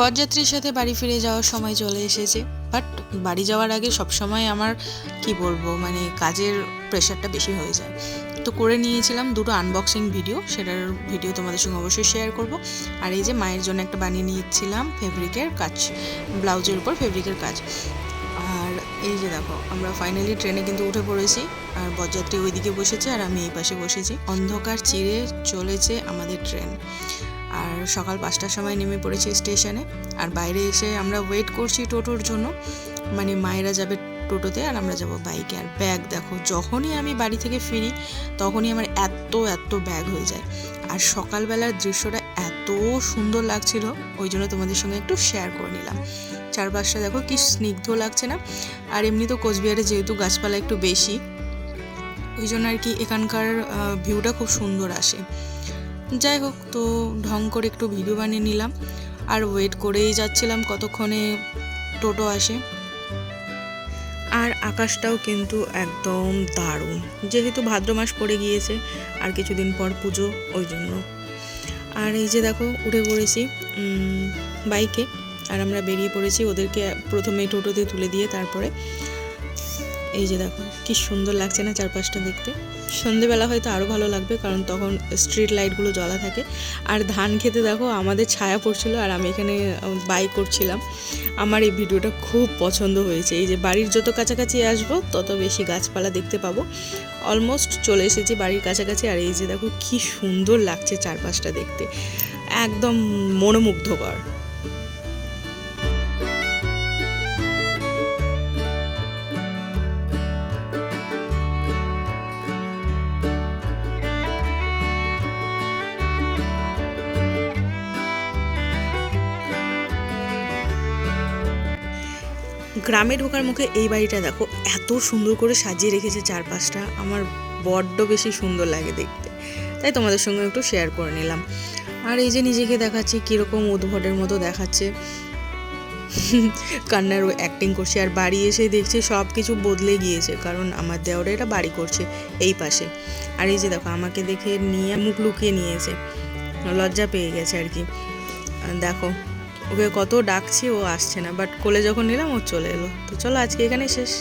বরযাত্রীর সাথে বাড়ি ফিরে যাওয়ার সময় চলে এসেছে। বাট বাড়ি যাওয়ার আগে সবসময় আমার, কি বলব মানে কাজের প্রেশারটা বেশি হয়ে যায়। তো করে নিয়েছিলাম দুটো আনবক্সিং ভিডিও সেটার ভিডিও তোমাদের সঙ্গে অবশ্যই শেয়ার করব। আর এই যে মায়ের জন্য একটা বানিয়ে নিয়েছিলাম ফেব্রিকের কাজ, ব্লাউজের উপর ফেব্রিকের কাজ। আর এই যে দেখো, আমরা ফাইনালি ট্রেনে কিন্তু উঠে পড়েছি, আর বরযাত্রী ওইদিকে বসেছে আর আমি এই পাশে বসেছি। অন্ধকার চিরে চলেছে আমাদের ট্রেন আর সকাল পাঁচটার সময় নেমে পড়েছি স্টেশনে। আর বাইরে এসে আমরা ওয়েট করছি টোটোর জন্য। মানে মায়েরা যাবে টোটোতে আর আমরা যাব বাইকে আর ব্যাগ দেখো, যখনই আমি বাড়ি থেকে ফিরি, তখনই আমার এত এত ব্যাগ হয়ে যায়। আর সকালবেলার দৃশ্যটা এত সুন্দর লাগছিল, ওই জন্য তোমাদের সঙ্গে একটু শেয়ার করে নিলাম। চারপাশটা দেখো কি স্নিগ্ধ লাগছে না? আর এমনি তো কোচবিহারে যেহেতু গাছপালা একটু বেশি, ওই জন্য আর কি এখানকার ভিউটা খুব সুন্দর আসে। যাই হোক, তো ঢং করে একটু ভিডিও বানিয়ে নিলাম। আর ওয়েট করেই যাচ্ছিলাম কতক্ষণে টোটো আসে। আর আকাশটাও কিন্তু একদম দারুণ। যেহেতু ভাদ্র মাস পড়ে গিয়েছে, আর কিছুদিন পর পুজো, ওই জন্য। আর এই যে দেখো, উঠে পড়েছি বাইকে আর আমরা বেরিয়ে পড়েছি ওদেরকে প্রথমে টোটোতে তুলে দিয়ে তারপরে এই যে দেখো কি সুন্দর লাগছে না চারপাশটা দেখতে। সন্ধেবেলা হয়তো আরও ভালো লাগবে, কারণ তখন স্ট্রিট লাইটগুলো জ্বলা থাকে। আর ধান খেতে দেখো, আমাদের ছায়া পড়ছিল আর আমি এখানে বাই করছিলাম। আমার এই ভিডিওটা খুব পছন্দ হয়েছে। এই যে বাড়ির যত কাছাকাছি আসব, তত বেশি গাছপালা দেখতে পাবো। অলমোস্ট চলে এসেছি বাড়ির কাছাকাছি, আর এই যে দেখো, কি সুন্দর লাগছে চারপাশটা দেখতে। একদম মনোমুগ্ধকর। গ্রামে ঢোকার মুখে এই বাড়িটা দেখো, এত সুন্দর করে সাজিয়ে রেখেছে চারপাশটা। আমার বড্ড বেশি সুন্দর লাগে দেখতে। তাই তোমাদের সঙ্গে একটু শেয়ার করে নিলাম। আর এই যে নিজেকে দেখাচ্ছি, কীরকম উদ্ভটের মতো দেখাচ্ছে। কান্নার অ্যাক্টিং করছে, আর বাড়ি এসে দেখছি সব কিছু বদলে গিয়েছে, কারণ আমার দেওয়ারে এটা বাড়ি করছে এই পাশে। আর এই যে দেখো, আমাকে দেখে নিয়ে মুখ লুকিয়ে নিয়েছে। লজ্জা পেয়ে গেছে আর কি। দেখো ওকে কত ডাকছি, ও আসছে না। বাট কোলে যখন নিলাম, ও চলে এলো। তো চলো আজকে এখানে শেষ।